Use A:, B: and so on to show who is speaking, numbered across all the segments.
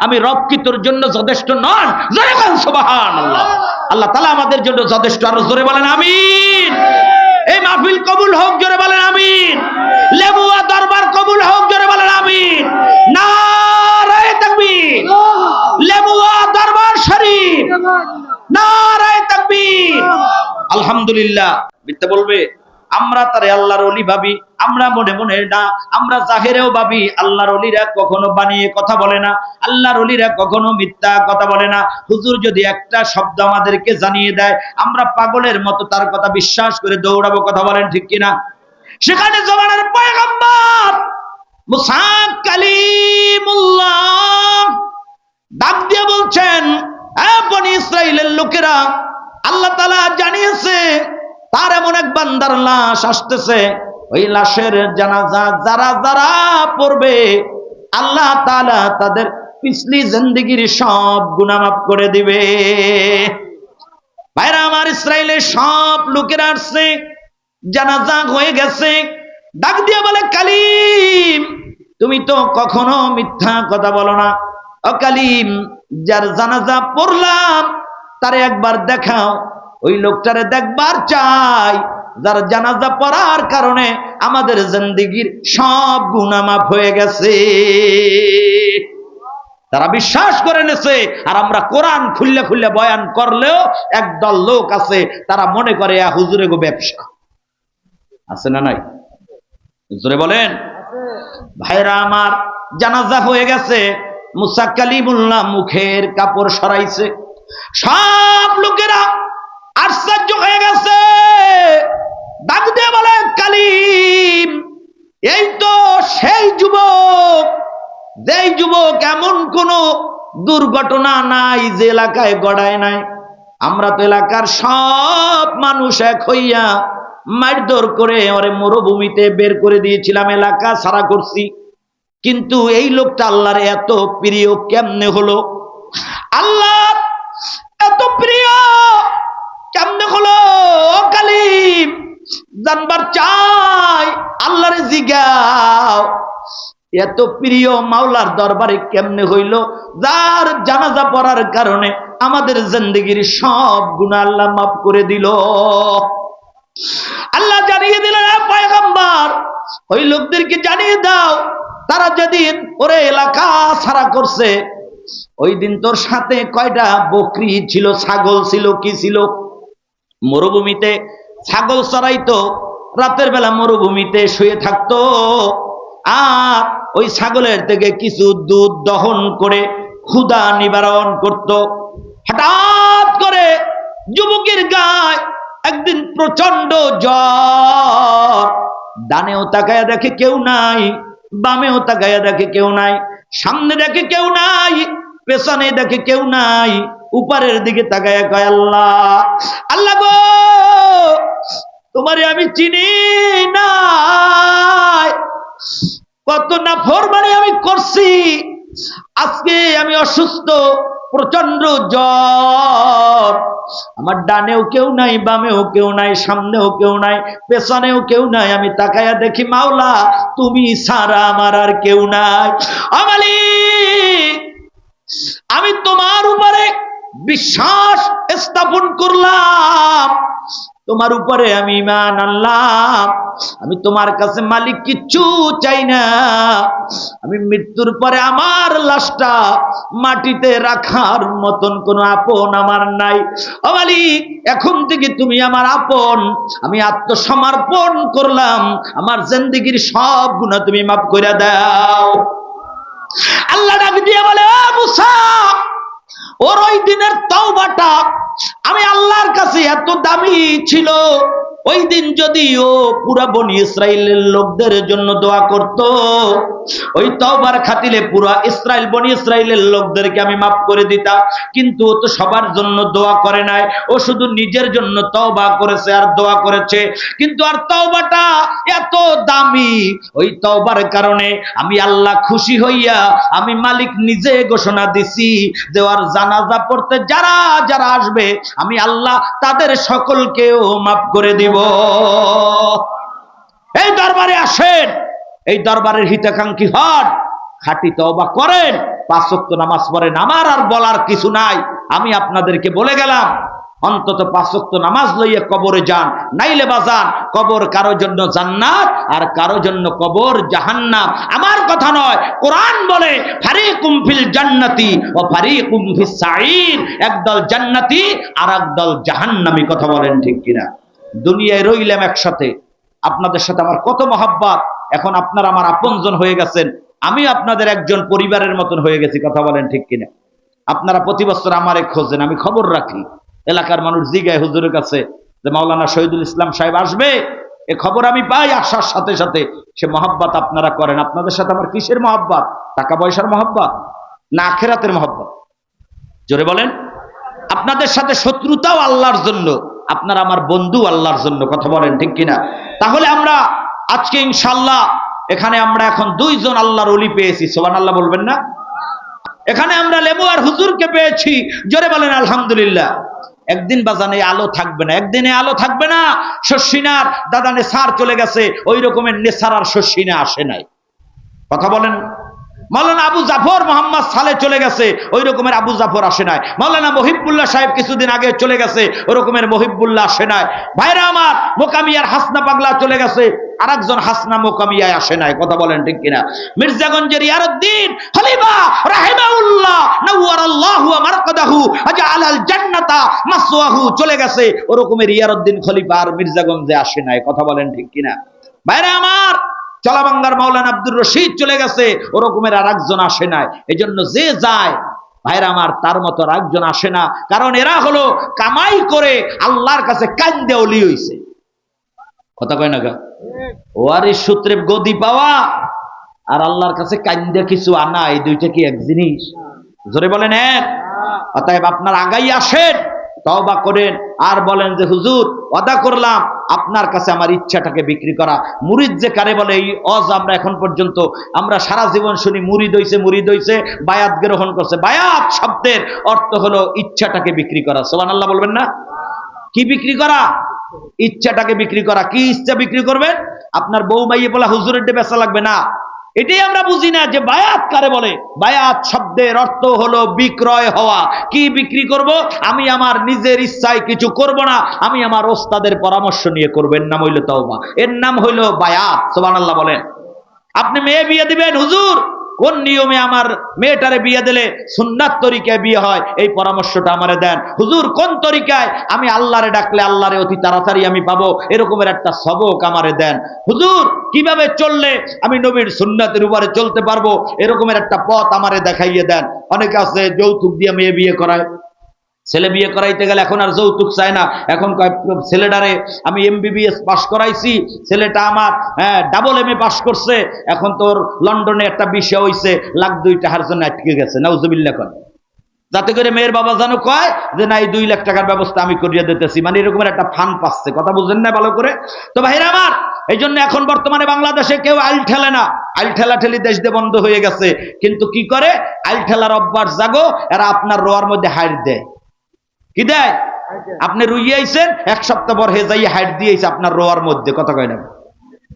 A: আমি তোর জন্য যথেষ্ট নন? আল্লাহ আমাদের জন্য যথেষ্ট। জোরে বলেন, আমিন। এই মাহফিল কবুল হোক, জোরে বলেন, আমিন। লেবুয়া দরবার কবুল হোক, জোরে বলেন, আমিন। লেবুয়া দরবার শরীফ। আলহামদুলিল্লাহ। বলবে? আমরা তারে আল্লাহর অলি ভাবি আমরা মনে মনে না আমরা জাহেরেও ভাবি আল্লাহর অলিরা কখনো বানিয়ে কথা বলে না আল্লাহর অলিরা কখনো মিথ্যা কথা বলে না। হুজুর যদি একটা শব্দ আমাদেরকে জানিয়ে দেয় আমরা পাগলের মতো তার কথা বিশ্বাস করে দৌড়াবো কথা বলেন ঠিক কিনা? সেখানে জমানার পয়গম্বর মুসা কালিমুল্লাহ ডাক দিয়ে বলছেন "হ্যাঁ, বনি লোকেরা আল্লাহ তালা জানিয়েছে তার এমন এক বান্দার লাশ আসতেছে। ওই লাশের জানাজা যারা যারা পড়বে, আল্লাহ তালা তাদের পিছলি জিন্দিগির সব গুনামাফ করে দিবে। ভাইরা, আমার ইসরায়েলের সব লোকেরা আসছে, জানাজা হয়ে গেছে। ডাক দিয়ে বলে, কালিম, তুমি তো কখনো মিথ্যা কথা বলো না। অকালিম যার জানাজা পড়লাম, তারে একবার দেখাও। ওই লোকটারে দেখবার চাই, যার জানাজা পড়ার কারণে আমাদের জিন্দিগির সব গুনামাফ হয়ে গেছে। তারা বিশ্বাস করে নেছে, আর আমরা কোরআন খুললে খুললে বয়ান করলেও একদল লোক আছে, তারা মনে করে হুজুরে গো ব্যবসা। আছে না নাই? হুজুরে বলেন, ভাইরা আমার, জানাজা হয়ে গেছে মুসা কালিমুল্লাহ মুখের কাপড় সরাইছে। সব লোকেরা আশ্চর্য হয়ে গেছে। ডাক দিয়ে বলে, কালিম, এই তো সেই যুবক। যেই যুবক এমন কোন দুর্ঘটনা নাই যে এলাকায় গড়ায় নাই। আমরা তো এলাকার সব মানুষ এক হইয়া মারধর করে ওরে মরুভূমিতে বের করে দিয়েছিলাম, এলাকা সারা করছি। কিন্তু এই লোকটা আল্লাহর এত প্রিয় কেমনে হলো? আল্লাহ, এত প্রিয় জানবার চাই, আল্লাহর জিগাও। এত প্রিয় মাওলার দরবারে কেমনে হইল? যার জানাজা পড়ার কারণে আমাদের জিন্দগির সব গুণা আল্লাহ মাফ করে দিল। আল্লাহ জানিয়ে দিলেন "এ পয়গম্বর, ওই লোকদেরকে জানিয়ে দাও, তারা যেদিন ওরে এলাকা ছাড়া করছে, ওই দিন তোর সাথে কয়টা বকরি ছিল, ছাগল ছিল, কি ছিল? মরুভূমিতে ছাগল চড়াইতো, রাতের বেলা মরুভূমিতে শুয়ে থাকতো। আর ওই ছাগলের থেকে কিছু দুধ দহন করে ক্ষুদা নিবারণ করত। হঠাৎ করে যুবকের গায়ে একদিন প্রচণ্ড জ্বর। ডানেও তাকায়া দেখে কেউ নাই, বামেও তাকায়া দেখে কেউ নাই, সামনে দেখে কেউ নাই, পেছনে দেখে কেউ নাই, উপরের দিকে তাকায়া কয়, আল্লাহ আল্লাহ গো! তোমারে আমি চিনি না কত না ফরমানি আমি করছি। আজকে আমি অসুস্থ প্রচণ্ড জ্বর। আমার ডানেও কেউ নাই, বামেও কেউ নাই, সামনেও কেউ নাই, পেছনেও কেউ নাই। আমি তাকায়া দেখি, মাওলা, তুমি সারা আমার আর কেউ নাই। আমালি আমি তোমার উপরে বিশ্বাস স্থাপন করলাম। তোমার উপরে আমি ইমান আনলাম। আমি তোমার কাছে মালিক কিচ্ছু চাই না। আমি মৃত্যুর পরে আমার লাশটা মাটিতে রাখার মতন কোনো আপন আমার নাই। ও মালিক, এখন থেকে তুমি আমার আপন। আমি আত্মসমর্পণ করলাম। আমার জিন্দিগির সব গুণা তুমি মাফ করে দাও। আল্লাহ ডাক দিয়ে বলে, "ও মুসা ওর ওই দিনের তওবাটা আমি আল্লাহর কাছে এত দামি ছিল। ওই দিন যদি ও পুরা বনি ইসরায়েলের লোকদের জন্য দোয়া করত, ওই তওবার খাতিলে পুরা ইসরায়েল বনি ইসরায়েলের লোকদেরকে আমি মাফ করে দিতাম, কিন্তু ও তো সবার জন্য দোয়া করে নাই, ও শুধু নিজের জন্য তওবা করেছে আর দোয়া করেছে, কিন্তু আর তওবাটা এত দামি, ওই তওবার কারণে আমি আল্লাহ খুশি হইয়া আমি মালিক নিজে ঘোষণা দিছি যে ওর জানাজা পড়তে যারা যারা আসবে, আমি আল্লাহ তাদের সকলকেও মাফ করে দিব। এই দরবারে আসেন, এই দরবারের হিতাকাঙ্ক্ষী হন, খাটি তওবা করেন, পাঁচ ওয়াক্ত নামাজ পড়েন আমার আর বলার কিছু নাই, আমি আপনাদেরকে বলে গেলাম, অন্তত পাঁচ ওয়াক্ত নামাজ লইয়ে কবরে যান, নাইলে বাজান, কবর কারও জন্য জান্নাত আর কারও জন্য কবর জাহান্নাম। আমার কথা নয়, কোরআন বলে, ফারিকুম ফিল জান্নাতি ও ফারিকুম ফিস সাঈর, একদল জান্নাতি আর একদল জাহান্নামি, কথা বলেন ঠিক কিনা? দুনিয়ায় রইলাম একসাথে। আপনাদের সাথে আমার কত মহাব্বত। এখন আপনারা আমার আপনজন হয়ে গেছেন। আমি আপনাদের একজন পরিবারের মতন হয়ে গেছি, কথা বলেন ঠিক কিনা। আপনারা প্রতি বছর আমারে খোঁজেন, আমি খবর রাখি। এলাকার মানুষ জিগায় হুজুরের কাছে যে মাওলানা শহীদুল ইসলাম সাহেব আসবে, এ খবর আমি পাই আসার সাথে সাথে। সে মহাব্বত আপনারা করেন। আপনাদের সাথে আমার কিসের মহাব্বত? টাকা পয়সার মহাব্বত? না আখেরাতের মহাব্বত? জোরে বলেন। আপনাদের সাথে শত্রুতাও আল্লাহর জন্য। আপনারা আমার বন্ধু আল্লাহর জন্য কথা বলেন, ঠিক কিনা? তাহলে আমরা আজকে ইনশাল্লাহ এখানে আমরা এখন দুইজন আল্লাহর অলি পেয়েছি সোবান আল্লাহ বলবেন না? এখানে আমরা লেবু আর হুজুরকে পেয়েছি, জোরে বলেন আলহামদুলিল্লাহ। একদিন বাজানে আলো থাকবে না, একদিনে আলো থাকবে না, শস্যিনার দাদা নেসার চলে গেছে, ওই রকমের নেসার আর শস্যিনা আসে নাই। কথা বলেন। মৌলানা আবু জাফর মোহাম্মদ সালে চলে গেছে, ওই রকমের আবু জাফর আসে নাই। মৌলানা মহিবুল্লাহ সাহেব কিছুদিন আগে চলে গেছে, ওই রকমের মহিবুল্লাহ আসে নাই। ভাইরা আমার, মোকামিয়ার হাসনা পাগলা চলে গেছে আর হাসনা মোকামিয়ায় আসে নাই, কথা বলেন ঠিক কিনা? মির্জাগঞ্জের মাসওয়াহু চলে গেছে ওরকমের ইয়ারউদ্দিন খলিফা আর মির্জাগঞ্জে আসে নাই, কথা বলেন ঠিক কিনা? ভাইরা আমার চলাবাঙ্গার মাওলানা আব্দুর রশিদ চলে গেছে ওরকমের আর একজন আসে নাই। জন্য যে যায়, ভাইরা আমার, তার মতো আর একজন আসে না। কারণ এরা হলো কামাই করে আল্লাহর কাছে কান্দে অলি হইছে। কথা কয় না গা ওয়ারিস সূত্রে গদি পাওয়া আর আল্লাহর কাছে কান্দে কিছু আনা, এই দুইটা কি এক জিনিস? জোরে বলেন এক। অতএব আপনার আগাই আসেন, তওবা করেন। আর বলেন যে, হুজুর অদা করলাম আপনার কাছে আমার ইচ্ছাটাকে বিক্রি করা। মুরিদ যে কারে বলে, এই অজ আমরা এখন পর্যন্ত, আমরা সারা জীবন শুনি, মুরিদ হইছে মুরিদ হইছে, বায়াত গ্রহণ করছে। বায়াত শব্দের অর্থ হলো ইচ্ছাটাকে বিক্রি করা। সোহান আল্লাহ বলবেন না? কি বিক্রি করা? ইচ্ছাটাকে বিক্রি করা। কি ইচ্ছা বিক্রি করবেন? আপনার বউ মাইয়ে বলা, হুজুরের ডে বেচা লাগবে না। এটাই আমরা বুঝি না যে বায়াত কারে বলে? বায়াত শব্দের অর্থ হলো বিক্রয় হওয়া। কি বিক্রি করব? আমি আমার নিজের ইচ্ছায় কিছু করব না। আমি আমার ওস্তাদের পরামর্শ নিয়ে করব। এর নাম হইল তওবা। এর নাম হইল বায়াত। সুবহানাল্লাহ বলেন। আপনি মেয়ে বিয়ে দিবেন? হুজুর! কোন নিয়মে আমার মেয়েটারে বিয়ে দিলে সুন্নাত তরিকায় বিয়ে হয়? এই পরামর্শটা আমারে দেন। হুজুর, কোন তরিকায়? আমি আল্লাহরে ডাকলে আল্লাহরে অতি তাড়াতাড়ি আমি পাবো। এরকমের একটা সবক আমারে দেন। হুজুর, কীভাবে চললে আমি নবীর সুন্নাতের উপরে চলতে পারব? এরকমের একটা পথ আমারে দেখাইয়ে দেন। অনেকে আছে, যৌতুক দিয়ে মেয়ে বিয়ে করায়। ছেলে বিয়ে করাইতে গেলে এখন আর যৌতুক চায় না। এখন ছেলেটারে আমি এমবিবিএস পাশ করাইছি, ছেলেটা আমার হ্যাঁ ডাবল এম এ পাশ করছে। এখন তোর লন্ডনে একটা বিষয় হইছে, লাখ দুই টাকার জন্য আটকে গেছে। নাউজুবিল্লা করে। যাতে করে মেয়ের বাবা জানো কয় যে, না, এই দুই লাখ টাকার ব্যবস্থা আমি করিয়ে দিতেছি। মানে এরকমের একটা ফান পাচ্ছে। কথা বুঝেন না ভালো করে? তো ভাইরা আমার এই জন্য এখন বর্তমানে বাংলাদেশে কেউ আইল ঠেলে না। আইল ঠেলা ঠেলি দেশ দিয়ে বন্ধ হয়ে গেছে। কিন্তু কি করে? আইল ঠেলার অভ্যাস জাগো, এরা আপনার রোয়ার মধ্যে হাইট দেয়। কি দেয়? আপনি রুইয়ে আইছেন, এক সপ্তাহ পর হে যাই হাইট দিয়েছে আপনার রোয়ার মধ্যে, কথা কয় না।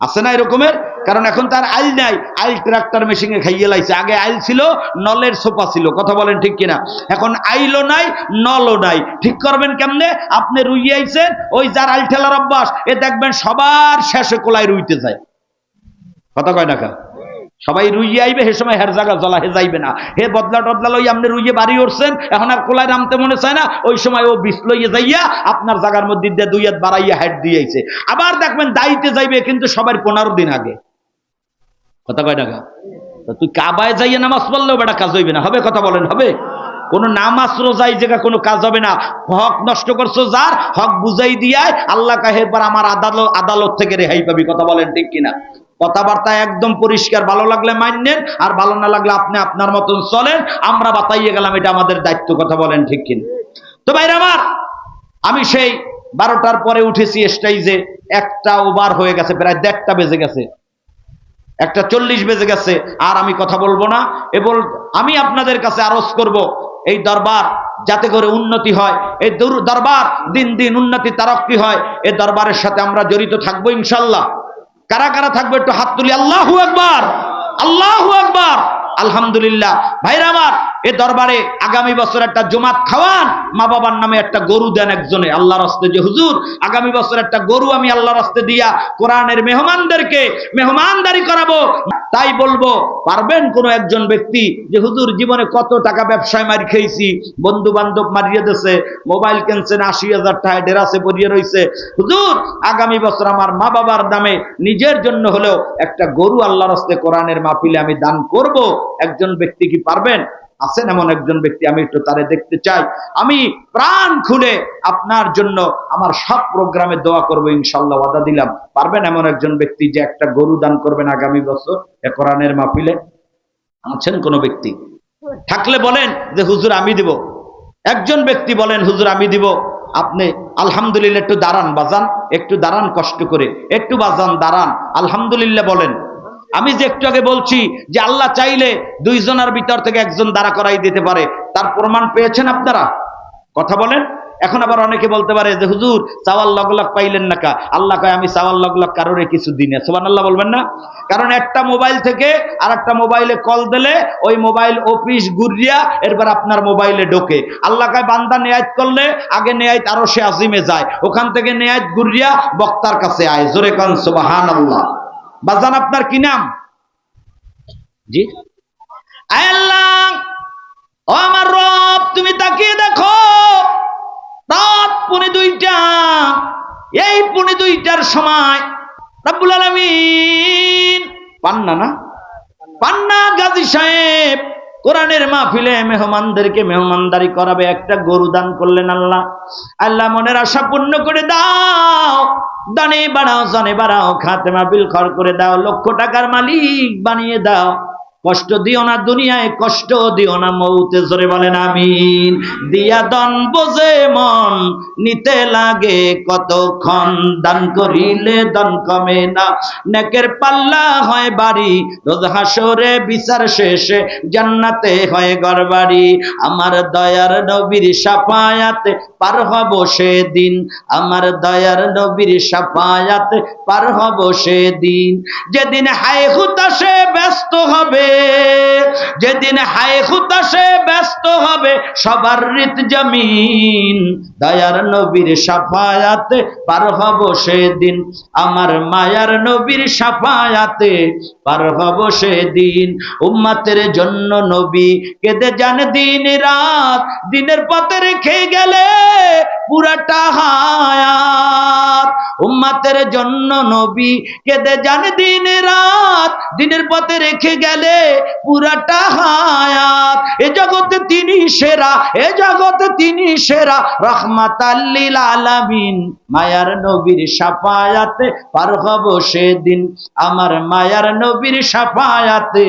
A: আছে না এরকমের? কারণ এখন তার আইল নাই, আইল ট্রাক্টর মেশিনে খাইয়ে লাইছে। আগে আইল ছিল, নলের সোফা ছিল, কথা বলেন ঠিক কিনা। এখন আইলও নাই, নলও নাই। ঠিক করবেন কেমনে? আপনি রুইয়ে আইছেন, ওই যার আইল ঠেলার অভ্যাস, এ দেখবেন সবার শেষে কোলায় রুইতে যায়। কথা কয় না সবাই রুইয়ে আইবে হে সময় হের জায়গা জ্বলা হে যাইবে না। হে বদলা টদলা লই আপনি রুইয়ে বাড়ি উঠছেন, এখন আর কোলায় নামতে মনে চায় না, ওই সময় ও বিষ লইয়ে যাইয়া আপনার জায়গার মধ্যে দিয়ে দুই হাত বাড়াইয়া হেড দিয়েছে আবার দেখবেন দাইতে যাইবে কিন্তু সবার পনেরো দিন আগে। কথা কয় টাকা তুই কাবায় যাইয়া নামাজ পড়লেও বেটা কাজ হইবে না। হবে কথা বলেন, হবে? কোনো নামাজ রোজাই জায়গা কোনো কাজ হবে না। হক নষ্ট করছ যার, হক বুঝাই দিয়ায়, আল্লাহ কাহের পর আমার আদালত আদালত থেকে রেহাই পাবি। কথা বলেন ঠিক কিনা? কথাবার্তা একদম পরিষ্কার, ভালো লাগলে মানলেন আর ভালো না লাগলে আপনি আপনার মতন চলেন, আমরা বাতাইয়ে গেলাম, এটা আমাদের দায়িত্ব, কথা বলেন ঠিক কিনা? তো ভাইরা আমার, আমি সেই বারোটার পরে উঠেছি স্টাইজে একটা ওভার হয়ে গেছে, প্রায় দেড়টা বেজে গেছে। একটা চল্লিশ বেজে গেছে, আর আমি কথা বলব না। এবং আমি আপনাদের কাছে আরজ করব, এই দরবার যাতে করে উন্নতি হয়, এই দরবার দিন দিন উন্নতি তারক্কি হয় এই দরবারের সাথে আমরা জড়িত থাকব ইনশাল্লাহ। কারা কারা থাকবে একটু হাত তুলি। আল্লাহু একবার আল্লাহু একবার আলহামদুলিল্লাহ। ভাইরা আমার এ দরবারে আগামী বছর একটা জমাত খাওয়ান। মা বাবার নামে একটা গরু দেন একজনে আল্লাহ রাস্তে যে হুজুর, আগামী বছর একটা গরু আমি আল্লাহ রাস্তে দিয়া কোরআনের মেহমানদেরকে মেহমানদারি করাবো। তাই বলব, পারবেন কোনো একজন ব্যক্তি যে হুজুর, জীবনে কত টাকা ব্যবসায় মারি খেয়েছি বন্ধু বান্ধব মারিয়ে দিছে মোবাইল কিনছেন, আশি হাজার টাকা ডেরাসে পরিয়ে রয়েছে হুজুর, আগামী বছর আমার মা বাবার দামে নিজের জন্য হলেও একটা গরু আল্লাহ রাস্তে কোরআনের মাহফিলে আমি দান করব। একজন ব্যক্তি কি পারবেন? আছেন এমন একজন ব্যক্তি, আমি একটু তারে দেখতে চাই। আমি প্রাণ খুলে আপনার জন্য আমার সব প্রোগ্রামে দোয়া করব, ইনশাল্লাহ ওয়াদা দিলাম। পারবেন এমন একজন ব্যক্তি যে একটা গরু দান করবেন আগামী বছর? এ কোরআনের মাহফিলে আছেন কোন ব্যক্তি? থাকলে বলেন যে, হুজুর, আমি দিব। একজন ব্যক্তি বলেন, হুজুর, আমি দিব। আপনি, আলহামদুলিল্লাহ, একটু দাঁড়ান, বাজান। একটু দাঁড়ান কষ্ট করে। একটু বাজান, দাঁড়ান। আলহামদুলিল্লাহ বলেন। আমি যে একটু আগে বলছি যে আল্লাহ চাইলে দুইজনের ভিতর থেকে একজন দাঁড়া করাই দিতে পারে। তার প্রমাণ পেয়েছেন আপনারা? কথা বলেন। এখন আবার অনেকে বলতে পারে যে, হুজুর, চাওয়াল লগ লগ পাইলেন না কা? আল্লাহ কয়, আমি চাওয়াল লগ লগ কারোরে কিছু দিনে সোবান আল্লাহ বলবেন না? কারণ একটা মোবাইল থেকে আর একটা মোবাইলে কল দিলে ওই মোবাইল অফিস ঘুরিয়া এরপর আপনার মোবাইলে ঢোকে। আল্লাহ কয়, বান্দা নেয়াত করলে আগে নেয়াত আরও সে আজিমে যায়। ওখান থেকে নেয়াত ঘুরিয়া বক্তার কাছে আয়। জোরে কান সোবাহান আল্লাহ বাজান আপনার কি নাম? জি। আয় আল্লাহ ও আমার রব তুমি তাকিয়ে দেখো। রাত পুনে দুইটা এই পুনে দুইটার সময় রব্বুল আলামিন পান্না না? পান্না গাজী সাহেব কোরআনের মাহফিলে মেহমানদেরকে মেহমানদারি করাবে, একটা গরু দান করলেন আল্লাহ। আল্লাহ মনের আশা পূর্ণ করে দাও। দানে বাড়াও, জনে বাড়াও, খাতে মাহফিল খর করে দাও, লক্ষ টাকার মালিক বানিয়ে দাও। কষ্ট দিও না দুনিয়ায়, কষ্ট দিও না মৌতে। জোরে বলেন আমিন। দিয়া দন বোঝে মন, নিতে লাগে কতক্ষণ? দান করিলে দন কমে না। নেকের পাল্লা হয় বাড়ি, রোজ হাসরে বিচার শেষে জান্নাতে হয় গড়বাড়ি আমার দয়ার নবীর সাফায়াতে পার হব সে দিন আমার দয়ার নবীর সাফায়াতে পার হব সেদিন। যেদিন হায় হুতাশে হবে। যেদিন হায় হুতাশে ব্যস্ত হবে, সবার রিত জমিন, দয়ার নবীর সাফায়াতে পার হব সেদিন। আমার মায়ার নবীর সাফায়াতে পার হব সেদিন। উম্মাতের জন্য নবী কেঁদে যান দিন রাত, দিনের পথে রেখে গেলে পুরাটা হায়াত। উম্মাতের জন্য নবী কেঁদে যান দিন রাত। দিনের পথে রেখে গেলে পুরাটা হায়াত। এ জগতে তিনি সেরা, এ জগতে তিনি সেরা। রহমাত আল্লিল আলামিন, মায়ার নবীর সাফায়াতে পার হব সেদিন। আমার মায়ার নবীর সাফায়াতে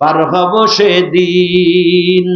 A: পার হব সেদিন।